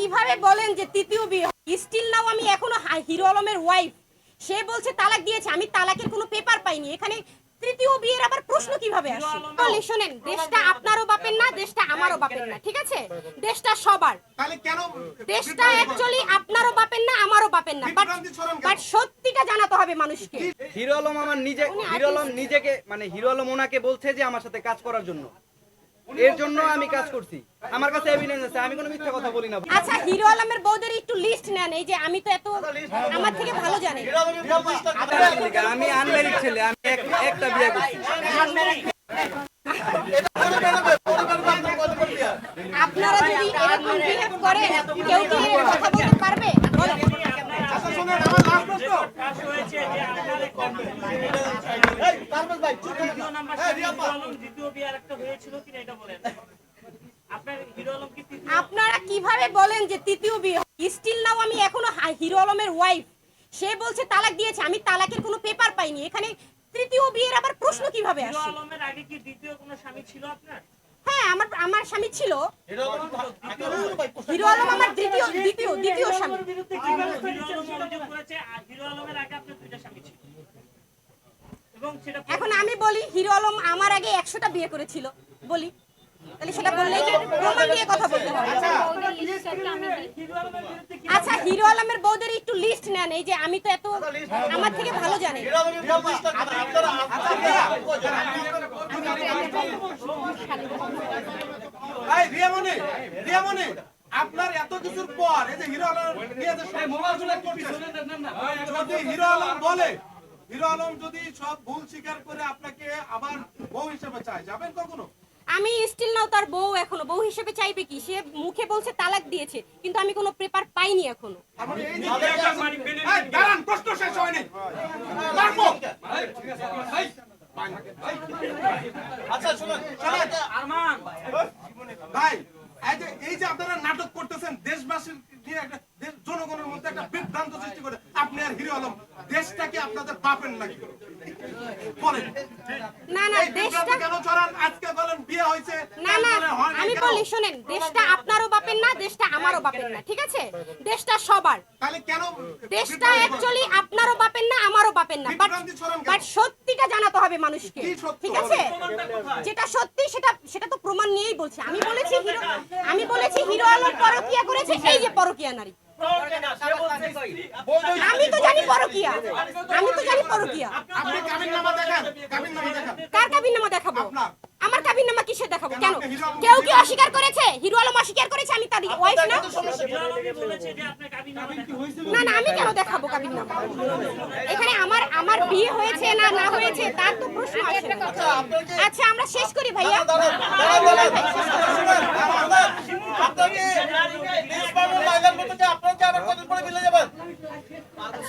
কীভাবে বলেন যে তৃতীয় বিয়ে স্টিল নাও আমি এখনও হিরো আলমের ওয়াইফ সে বলছে তালাক দিয়েছে। আমি তালাকের কোনো পেপার পাইনি। এখানে তৃতীয় বিয়ের আবার প্রশ্ন কীভাবে আসে? বলি শোনেন দেশটা আপনারও বাপের না দেশটা আমারও বাপের না ঠিক আছে? দেশটা সবার। তাহলে কেন দেশটা অ্যাকচুয়ালি আপনারও বাপের না আমারও বাপের না? বাট সত্যিটা জানাতে হবে মানুষকে। হিরো আলম আমার নিজে হিরো আলম নিজেকে মানে হিরো আলম ওনাকে বলছে যে আমার সাথে কাজ করার জন্য। এর জন্য আমি কাজ করছি। আমার কাছে এভিডেন্স আছে আমি কোনো মিথ্যা কথা বলি না। আচ্ছা হিরো আলমের বউদের একটু লিস্ট নেন এই যে আমি তো এত আমার থেকে ভালো জানি। আমি আনম্যারিড ছেলে আমি একটা বিয়ে করছি। আপনারা যদি এরকম বিহেভ করেন কেউ কি কথা বলতে পারবে বলেন। আচ্ছা শুনুন আমার লাস্ট প্রশ্ন প্রকাশ হয়েছে যে আপনার কীভাবে বলেন যে তৃতীয় বিয়ে স্টিল নাও আমি এখনও হিরো আলমের ওয়াইফ সে বলছে তালাক দিয়েছে, আমি তালাকের কোনো পেপার পাইনি। এখানে তৃতীয় বিয়ের আবার প্রশ্ন কীভাবে আসে? আলমের আগে কি দ্বিতীয় কোনো স্বামী ছিল আপনার? হ্যাঁ আমার আমার স্বামী ছিল। হিরো আলম আমার দ্বিতীয় দ্বিতীয় দ্বিতীয় স্বামী। এখন আমি বলি হিরো আলম আমার আগে একশোটা বিয়ে করেছিল বলি। তাহলে সেটা বললেই প্রমাণ দিয়ে কথা বলতে হবে। কি আচ্ছা হিরো আলমের বউদের একটু লিস্ট নেন এই যে আমি তো এত আমার থেকে ভালো জানি আপনার এত কিছুর পর এই যে হিরো আলম যদি হিরো আলম বলে হিরো আলম যদি সব ভুল স্বীকার করে আপনাকে আবার বউ হিসেবে চায় যাবেন কখনো আমি স্টিল নাও তার বউ এখনও বউ হিসেবে চাইবে কি সে মুখে বলছে তালাক দিয়েছে কিন্তু আমি কোনো পেপার পাইনি এখনও প্রশ্ন শেষ হয়নি। আচ্ছা শুনুন আরমান। ভাই এই যে আপনারা নাটক করতেছেন দেশবাসীর নিয়ে একটা জনগণের মধ্যে একটা বিভ্রান্ত সৃষ্টি করে আপনি আর হিরো আলম দেশটাকে আপনাদের বাপের নাকি? বলেন। না না দেশটা কেন আজকে বলেন বিয়ে হয়েছে। না না আমি? বলি শোনেন দেশটা আপনারও বাপের না দেশটা আমারও বাপের না ঠিক আছে? দেশটা সবার। তাহলে কেন দেশটা অ্যাকচুয়ালি আপনারও বাপের না আমারও বাপের না। বাট? বাট সত্যিটা জানাতে হবে মানুষকে ঠিক আছে? যেটা সত্যি সেটা সেটা তো প্রমাণ নিয়েই বলছি। আমি বলেছি হিরো আমি বলেছি হিরো আলম পরকিয়া করেছে এই যে পরকিয়া নারী। আমি তো জানি পরকিয়া। আমি তো জানি পরকিয়া। আপনি কাবিন নামা দেখান কাবিন নামা দেখান। কার কাবিন নামা দেখাবো। আমার কাবিন নামা কিসে দেখাবো? কেন কেউ কি অস্বীকার করেছে? হিরো আলম অস্বীকার করেছে আমি তার ওয়াইফ না? হিরো আলমই বলেছে যে আপনার কাবিন নামা দেখাবো। না না আমি কেন দেখাবো কাবিন নামা? এখানে আমার আমার বিয়ে হয়েছে না না হয়েছে তার তো প্রশ্ন আছে আচ্ছা আমরা শেষ করি ভাইয়া।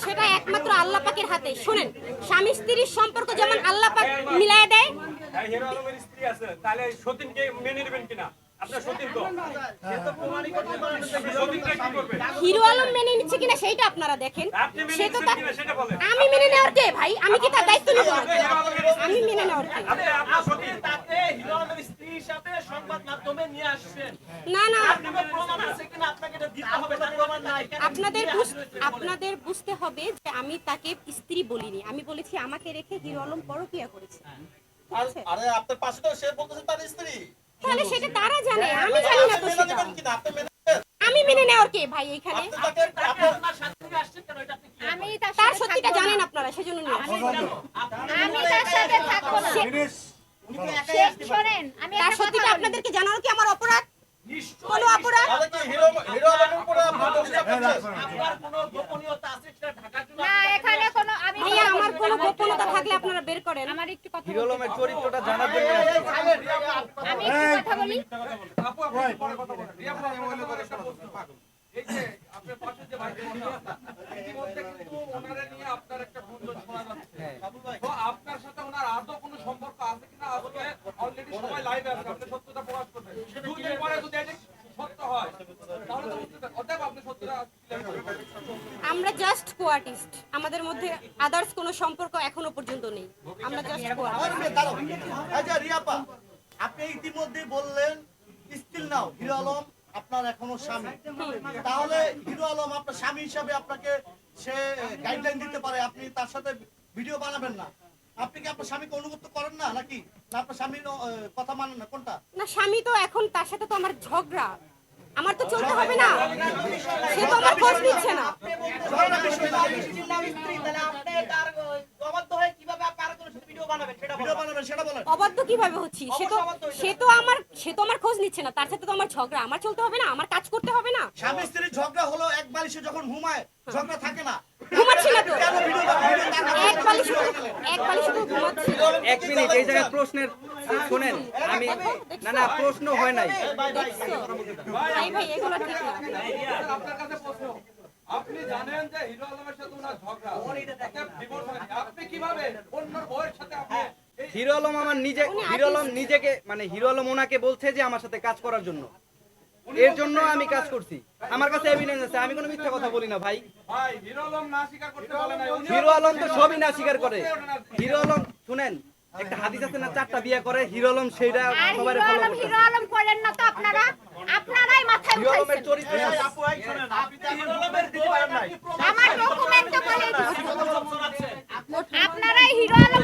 সেটা একমাত্র আল্লাহ পাকের হাতে। শুনেন স্বামী স্ত্রীর সম্পর্ক যেমন আল্লাহ পাক মিলায় দেয় হিরো আলমের স্ত্রী আছে তাহলে সতীনকে মেনে নেবেন কিনা? আপনার সতীন তো। সতীনটা কি করবে? হিরো আলম মেনে নিচ্ছে কিনা সেইটা আপনারা দেখেন। সে তো আমি মেনে নেওয়ার কে ভাই? আমি কি তার দায়িত্ব নিব? আমি মেনে নেওয়ার কে? না না। আপনার প্রমাণ আছে কিনা? আপনাকে এটা দিতে হবে তার প্রমাণ নাই। আপনাদের আপনাদের বুঝতে হবে যে আমি তাকে স্ত্রী বলিনি। আমি বলেছি আমাকে রেখে হিরো আলম পরকিয়া করেছে। আর- আরে আপনার পাশে তো সে বলতেছে তার স্ত্রী। তাহলে সেটা তারা জানে আমি জানি না তো সেটা। নেবেন কিনা? আপনি নেবেন? আমি মেনে নেওয়ার কে ভাই এইখানে আপনি তাকে আপনার সাথে থেকে আসছেন কেন? এটা আপনি কি আমি তার তার সত্যিটা জানেন আপনারা সেজন্য নিয়ে আমি তার সাথে থাকব না। সে- শোনেন আমি তার সত্যিটা আপনাদেরকে জানানো কি আমার অপরাধ? কোনো অপরাধ? গোপনীয়তা না এখানে কোনো আমি আমার কোনো গোপনতা থাকলে আপনারা করেন। আমার একটু কথা হিরো বলতে আলমের দাও। চরিত্রটা জানার জন্য আমি একটু কথা বলি। এই যে আপনার পাশে যে ভাই ইতিমধ্যে কিন্তু ওনারা নিয়ে আপনার একটা গুঞ্জন শোনা যাচ্ছে। তো আপনার সাথে ওনার আদৌ কোনো সম্পর্ক আছে কিনা? আজকে অলরেডি সবাই লাইভ আছে আপনি সত্যতা প্রকাশ করবেন। দুই দিন পরে যদি এটা সত্য হয় তাহলে তো বুঝতে পারবেন। অতএব আপনি সত্যটা clear করবেন। আমরা জাস্ট কো আর্টিস্ট আমাদের মধ্যে আদার্স কোনো সম্পর্ক এখনও পর্যন্ত নেই। আমরা জাস্ট কো রিয়াপা আপনি ইতিমধ্যে বললেন স্টিল নাও হিরো আলম আপনার এখনও স্বামী। তাহলে হিরো আলম আপনার স্বামী হিসাবে আপনাকে সে গাইডলাইন দিতে পারে আপনি তার সাথে ভিডিও বানাবেন না। আপনি কি আপনার স্বামীকে অনুগত করেন না নাকি? না আপনার স্বামীর কথা মানেন না কোনটা? না স্বামী তো এখন তার সাথে তো আমার ঝগড়া। আমার তো চলতে হবে না। সে তো আমার খোঁজ নিচ্ছে না। ভিডিও বানাবেন সেটা বলেন অবাধ্য কীভাবে হচ্ছি? সে তো সে তো আমার সে তো আমার খোঁজ নিচ্ছে না। তার সাথে তো আমার ঝগড়া। আমার চলতে হবে না? আমার কাজ করতে হবে না? স্বামী স্ত্রীর ঝগড়া হলো এক বালিশে যখন ঘুমায় ঝগড়া থাকে না। তো? এক বালিশে এক বালিশে তো এক মিনিট এই জায়গায় প্রশ্নের শুনেন আমি না না প্রশ্ন হয় নাই। দেখছ ভাই ভাই এগুলো ঠিক না। আপনার কাছে প্রশ্ন আপনি জানেন যে হিরো আলমের সাথে ওনার ঝগড়া। আপনি কীভাবে অন্য বউয়ের সাথে আপনি হিরো আলম আমার নিজে হিরো আলম নিজেকে মানে হিরো আলম ওনাকে বলছে যে আমার সাথে কাজ করার জন্য। এর জন্য আমি কাজ করছি। আমার কাছে এভিডেন্স আছে। আমি কোনো মিথ্যা কথা বলি না ভাই। ভাই হিরো আলম না স্বীকার করতে বলে হিরো আলম তো সবই না স্বীকার করে। হিরো আলম শুনেন একটা হাদিস আছে না চারটা বিয়ে করে হিরো আলম সবার আলম হিরো আলম করেন না তো আপনারা? আপনারাই মাথায় হিরো আলমের চরিত্র আপু আই শুনেন হিরো আলমের নাই। আমার ডকুমেন্ট তো বলে আপনারাই হিরো আলম